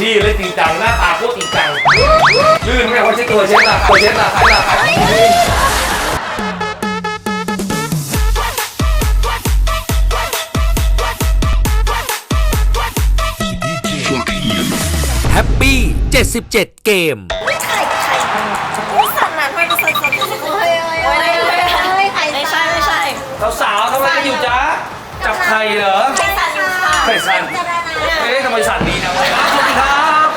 ที่เล่นจริงจังหน้าตาโคตรจริงจังลื่นไหมเขาใช้ตัวเช็ดตาตัวเช็ดตาใครตาใครแฮปปี้77 เกมไข่ไข่ไม่สั่นนะทำไมมันสั่นสั่นสั่นเฮ้ยเฮ้ยเฮ้ยเฮ้ยไข่ไม่ใช่ไม่ใช่สาวๆทำอะไรกันอยู่จ๊ะจับไข่เหรอ ไข่สั่นอยู่ค่ะ ไข่สั่น เอ๊ะทำไมสั่นดีนะ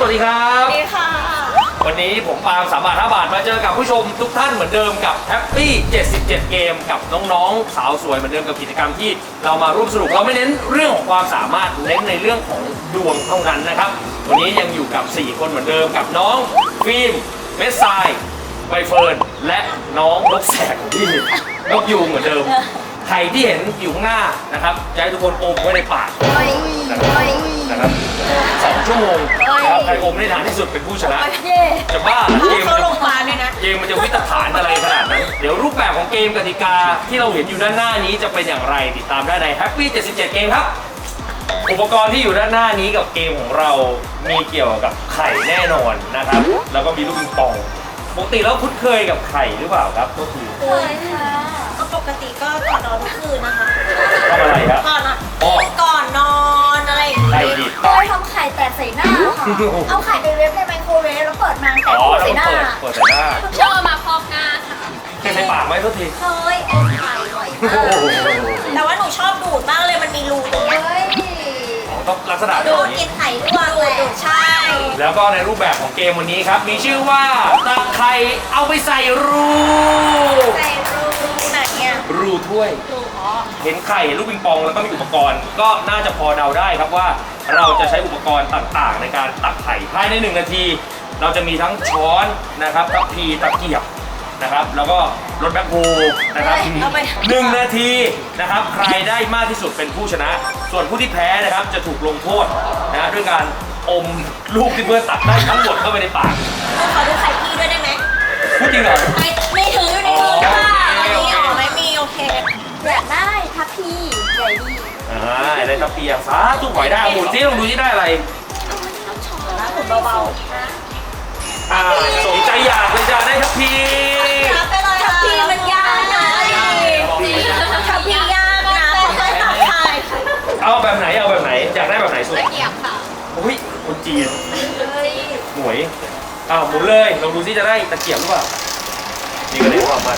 วัสดีครับสวัสดีครับ ดีค่ะ วันนี้ผมปาล์มสามบาทห้าบาทมาเจอกับผู้ชมทุกท่านเหมือนเดิมกับแฮปปี้77 เกม กับน้องๆ สาวสวยเหมือนเดิมกับกิจกรรมที่เรามาร่วมสนุกเราไม่เน้นเรื่องของความสามารถเน้นในเรื่องของดวงเท่านั้นนะครับ วันนี้ยังอยู่กับ 4 คนเหมือนเดิมกับน้องฟิล์มเมสไซายใบเฟิร์นและน้องนกแสกของพี่นกยูงเหมือนเดิม ใครที่เห็นอยู่ข้างหน้านะครับจะให้ทุกคนอมไว้ในปากเฮ้ยนะครับเฮ้ย นะครับสองชั่วโมงนะครับใครอมได้นานที่สุดเป็นผู้ชนะ เย่จะบ้าเหรอเกมเข้ามันโรจะงพยาบาลเลยนะ เกมมันจะวิตฐานอะไรขนาดนั้น เดี๋ยวรูปแบบของเกมกติกาที่เราเห็นอยู่ด้านหน้านี้จะเป็นอย่างไรติดตามได้ใน Happy 77 เกมครับ อุปกรณ์ที่อยู่ด้านหน้านี้กับเกมของเรา มีเกี่ยวกับไข่แน่นอนนะครับ แล้วก็มีลูกปิงปองปกติแล้วคุ้นเคยกับไข่หรือเปล่าครับก็คือเคยค่ะก็ปกติก็ก่อนนอนทุกคืนนะคะทำอะไรครับ ส่หน้าค่ะเอาไข่ไปเวฟในไมโครเวฟแล้วเปิดมาแตกอ๋อแล้วใส่ก็หน้าเปิดเปิดใส่หน้าชอบมาพอกหน้าค่ะเคยใส่ปากไหมโทุกทีเคยอมไข่บ่อยโอ้มากโหแต่ว่าหนูชอบดูดมากเลยมันมีรูตรงเนี้ยเฮ้ยต้องลักษณะแบดูบดนี้ กินไข่ทุกวันเลยใช่ แล้วก็ในรูปแบบของเกมวันนี้ครับ มีชื่อว่าตะไคร่เอาไปใส่รู ใส่รูไหนเนี่ยรูถ้วย รูอ๋อ เห็นไข่เห็นลูกปิงปองแล้วก็มีอุปกรณ์ ก็น่าจะพอเดาได้ครับว่า เราจะใช้อุปกรณ์ต่างๆ ในการตักไข่ภายในหนึ่งนาที เราจะมีทั้งช้อนนะครับทัพพีตะเกียบนะครับแล้วก็รถแบ็คโฮนะครับเอาไป หนึ่งนาทีนะครับใครได้มากที่สุดเป็นผู้ชนะ ส่วนผู้ที่แพ้นะครับจะถูกลงโทษนะฮะด้วยการอมลูกที่เพื่อนตักได้ทั้งหมดเข้าไปในปาก ขอดูไข่พี่ด้วยได้าได้ทัพเปียสาทุกหอยได้หมุนที่ลองดูที่ได้อะไรนะผมเบาอ่าสมใจอยากเลยจ้าได้ทัพพีๆรับไปเลยทับพีมันยากนะทับพียากนะเพราะต้องตักไข่เอาแบบไหนเอาแบบไหนอยากได้แบบไหนสุดตะเกียบค่ะอุ้ยคนจีนเฮ้ยหมวยอ้าวหมุนเลยลองดูซิจะได้ตะเกียบหรือเปล่านี่ก็เลยความมัน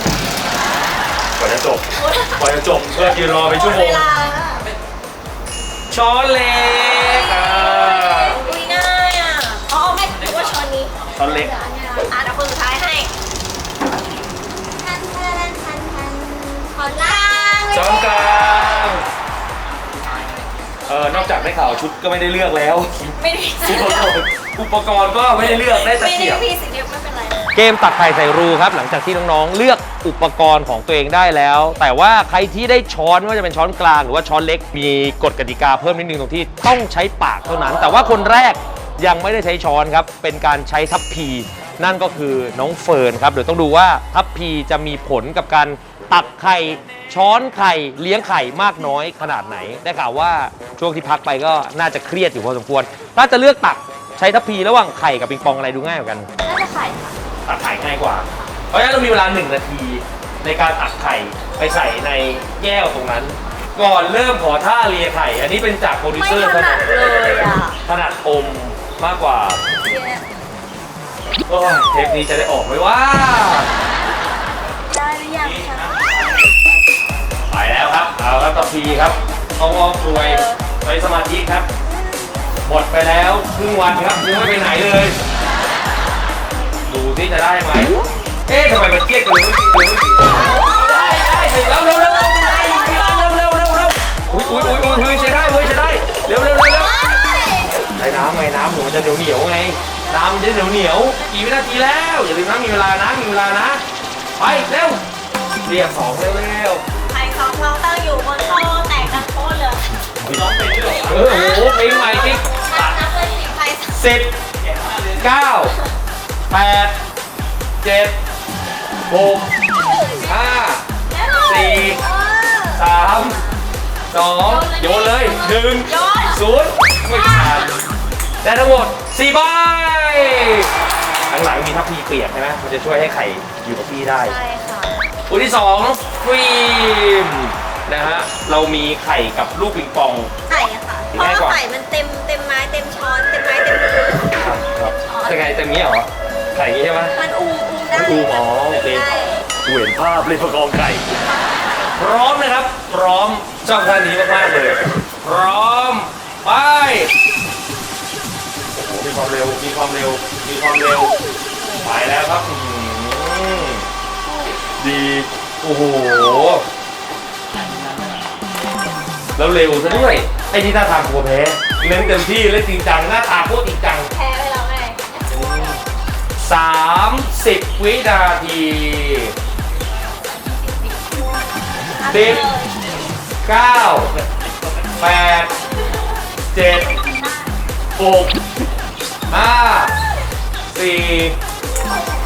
กว่าจะจบกว่าจะจบเพื่อนยืนรอเป็นชั่วโมเวงลา ช้อนเล็กอ่าอุ้ยง่ายอะอ๋อไม่ถือว่าช้อนนี้ช้อนเล็ก อะเดี๋ยวคนสุดท้ายให้ทันทันทันทันขอล่างช้อนกลางเออนอกจากได้ข่าวชุดก็ไม่ได้เลือกแล้ว ไม่ได้อุปกรณ์อุปกรณ์ก็ไม่ได้เลือกได้ตะไม่เกีได้ยบ พี่สิ่งเดียวไม่เป็นไร เกมตักไข่ใส่รูครับ หลังจากที่น้องๆ เลือก อุปกรณ์ของตัวเองได้แล้ว แต่ว่าใครที่ได้ช้อนไม่ว่าจะเป็นช้อนกลางหรือว่าช้อนเล็กมีกฎกติกาเพิ่มนิดนึงตรงที่ต้องใช้ปากเท่านั้น แต่ว่าคนแรกยังไม่ได้ใช้ช้อนครับ เป็นการใช้ทัพพี นั่นก็คือน้องเฟิร์นครับ เดี๋ยวต้องดูว่าทัพพีจะมีผลกับการตักไข่ช้อนไข่เลี้ยงไข่มากน้อยขนาดไหน ได้ข่าวว่าช่วงที่พักไปก็น่าจะเครียดอยู่พอสมควร ถ้าจะเลือกตักใช้ทัพพีระหว่างไข่กับปิงปองอะไรดูง่ายกว่ากัน น่าจะไข่ค่ะตักไข่ง่ายกว่าเพ ราะฉะนั้นเรามีเวลาหนึ่งนาทีในการตักไข่ไปใส่ในแก้วตรงนั้น ก่อนเริ่มขอท่าเลียไข่ อันนี้เป็นจากโปรดิวไม่เซอร์ถนัดเลยอะถนัดอมมากกว่าโอ้ยเทปนี้จะได้ออกไหมว่า ได้หรือยังคะไปแล้วครับ เอาครับต่อพีครับเอาออกรวยไปสมาธิครับ หมดไปแล้วครึ่งวันครับยังไม่ไปไหนเลย ดูที่จะได้ไหม เอ๊ะทำไมมันเกลี้ยกลยไม่กินเลยไม่กินได้ได้ถึงแล้วเร็วเร็วเร็วเร็วเร็วเร็วเร็วเร็วอุ้ยอุ้ยอุ้ยอุ้ยอุ้ยใช้ได้เว้ยใช้ได้เร็วเร็วเร็วเร็วใช้น้ำไงน้ำหนูมันจะเหนียวเหนียวไงน้ำมันจะเหนียวเหนียวกี่วินาทีแล้วอย่าลืมนะมีเวลานะมีเวลานะไปเร็วเรียกสองเร็วเร็วไข่สองฟองตั้งอยู่บนโต๊ะแตกกันโต๊ะเลยร้องเพลงด้วยเออโอ้โหเพลงใหม่ที่สิบเก้าแปดเจ็ด หกห้าสี่สามสองโยนเลยหนึ่งศูนย์ไม่ทันได้ทั้งหมดสี่ใบข้งหลังมีทัพพีเปียกใช่ไหมมันจะช่วยให้ไข่อยู่กับที่ได้ ใช่ค่ะตัวที่สองฟิล์มนะฮะ เรามีไข่กับลูกปิงปอง ไข่ค่ะ เพราะว่าไข่มันเต็มเต็มไม้เต็มช้อนเต็มไม้เต็มมือครับครับจะไงเต็มนี้เหรอ ไข่อย่างนี้ใช่ไหมมันอุ้มอุ้ม ได้อุ้มอ๋อโอเคได้ดูเห็นภาพเลยประกองไข่พร้อมนะครับ พร้อมชอบท่านี้มากๆเลย พร้อม ไปโอ้โหมีความเร็ว มีความเร็ว มีความเร็ว ไปแล้วครับอื้อหือดี โอ้โห แล้วเร็วซะด้วย ไอ้นี่ท่าทางกลัวแพ้เล่นเต็มที่เล่นจริงจังหน้าตาโคตรจริงจัง แพ้ไปแล้วไง 30วินาทีสิบเก้าแปดเจ็ดหกห้าสี่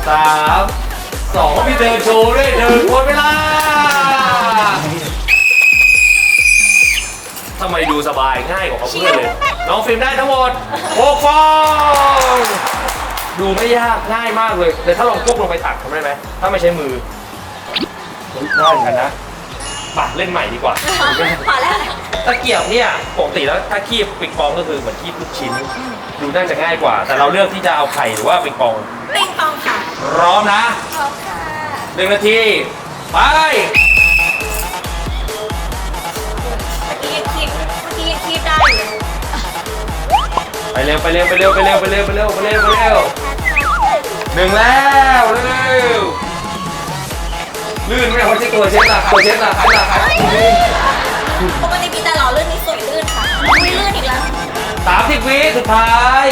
สามสองพี่เดินโชว์ด้วยหนึ่งหมดเวลาทำไมดูสบายง่ายกว่าเขาเพื่อนเลย น้องฟิล์มได้ทั้งหมด6ฟอง ดูไม่ยากง่ายมากเลยแต่ถ้าลองก้มลงไปตักทำได้ไหมถ้าไม่ใช้มือได้เหมือนกันนะปะเล่นใหม่ดีกว่า พอแล้วตะเกียบเนี่ยปกติแล้วถ้าคีบปิงปองก็คือเหมือนคีบลูกชิ้น ดูน่าจะง่ายกว่า แต่เราเลือกที่จะเอาไข่หรือว่าปิงปองปิงปองค่ะพร้อมนะพร้อมค่ะหนึ่งนาทีไปคีบคีบคีบได้ไปเร็วไปเร็วไปเร็วไปเร็วไปเร็วไปเร็วไปเร็ว หนึ่งแล้วเร็วลื่นไหมคนที่ตัวเช็ดล่ะตัวเช็ดล่ะใครล่ะใครล่ะปกติมีแต่หล่อลื่นนี่สวยลื่นค่ะไม่ลื่นอีกแล้วสามสิบวิสุดท้าย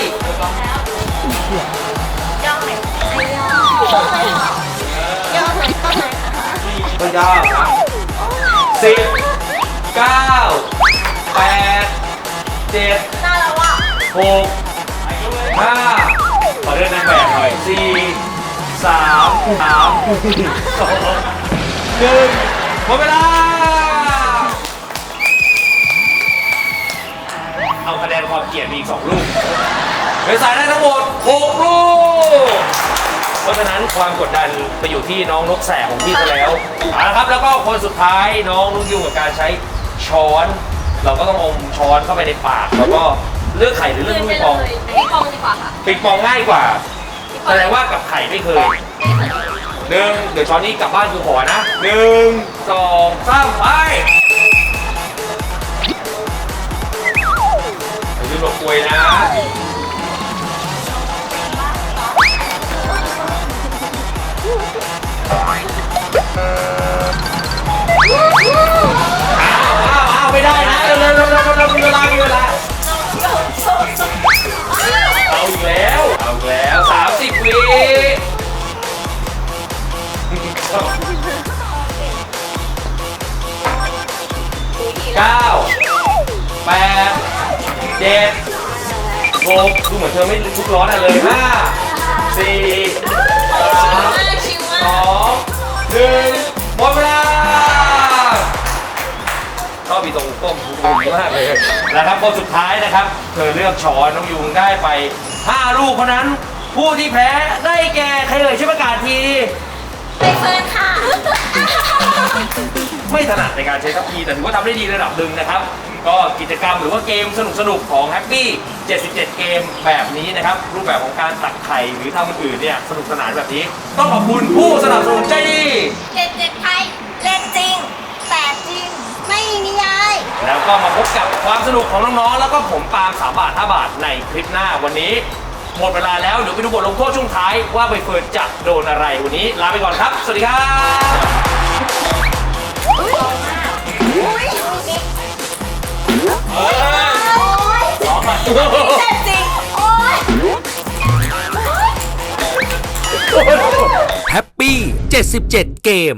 ย่อไหนไอ้ย่อย่อไหนย่อไหนย่อไหนคะก็ยากนะสิบเก้าแปดเจ็ดน่ารักว่ะหกห้า ขอเดินนางแบบหน่อยสี่สามสามสองหนึ่งหมดเวลา เอาคะแนนความเกลียดมีอีกสองลูกเหลือสายได้ทั้งหมดหกลูก เพราะฉะนั้นความกดดันไปอยู่ที่น้องนกแสกของพี่ซะแล้วเอาละครับแล้วก็คนสุดท้ายน้องนุกยุ่งกับการใช้ช้อน เราก็ต้องอมช้อนเข้าไปในปากแล้วก็เลือกไข่หรือเลือกลูกปิงปองปิงปองดีกว่าค่ะ ปิงปองง่ายกว่า แสดงว่ากับไข่ไม่เคยหนึ่งเดี๋ยวช้อนนี้กลับบ้านคือขอนะหนึ่งสองสามไปอย่าลืมหลบกลวยนะ เก้าแปดเจ็ดหกดูเหมือนเธอไม่ทุกร้อนอะเลยห้าสี่สามชิวสมาก องหนึ่งหมดเวลาชอบมีตรงก้มมุมมากเลยนะครับคนสุดท้ายนะครับ เธอเลือกช้อนน้องยุงได้ไป 5 ลูกเพราะนั้นผู้ที่แพ้ได้แก่ใครเอ่ยช่วยประกาศที ไปเฟิร์นค่ะไม่ถนัดในการใช้ทัพพีแต่ถือว่าทำได้ดีระดับหนึ่งนะครับ ก็กิจกรรมหรือว่าเกมสนุกๆของ Happy 77 เกมแบบนี้นะครับ รูปแบบของการตักไข่หรือทำอื่นๆเนี่ยสนุกสนานแบบนี้ ต้องขอบคุณผู้สนับสนุนใจดีเจ็ดเจ็ดไทยเล่นจริง แต่จริง ไม่มีนิยาย แล้วก็มาพบกับความสนุกของน้องๆ แล้วก็ผมปาล์ม3บาท5บาทในคลิปหน้าวันนี้ หมดเวลาแล้วเดี๋ยวไปดูบทลงโทษช่วงท้ายว่าใบเฟิร์นจะโดนอะไรวันนี้ลาไปก่อนครับ สวัสดีครับเอ้ยโอ๊ยร้องมา แต่จริง โอ๊ย แฮปปี้77 เกม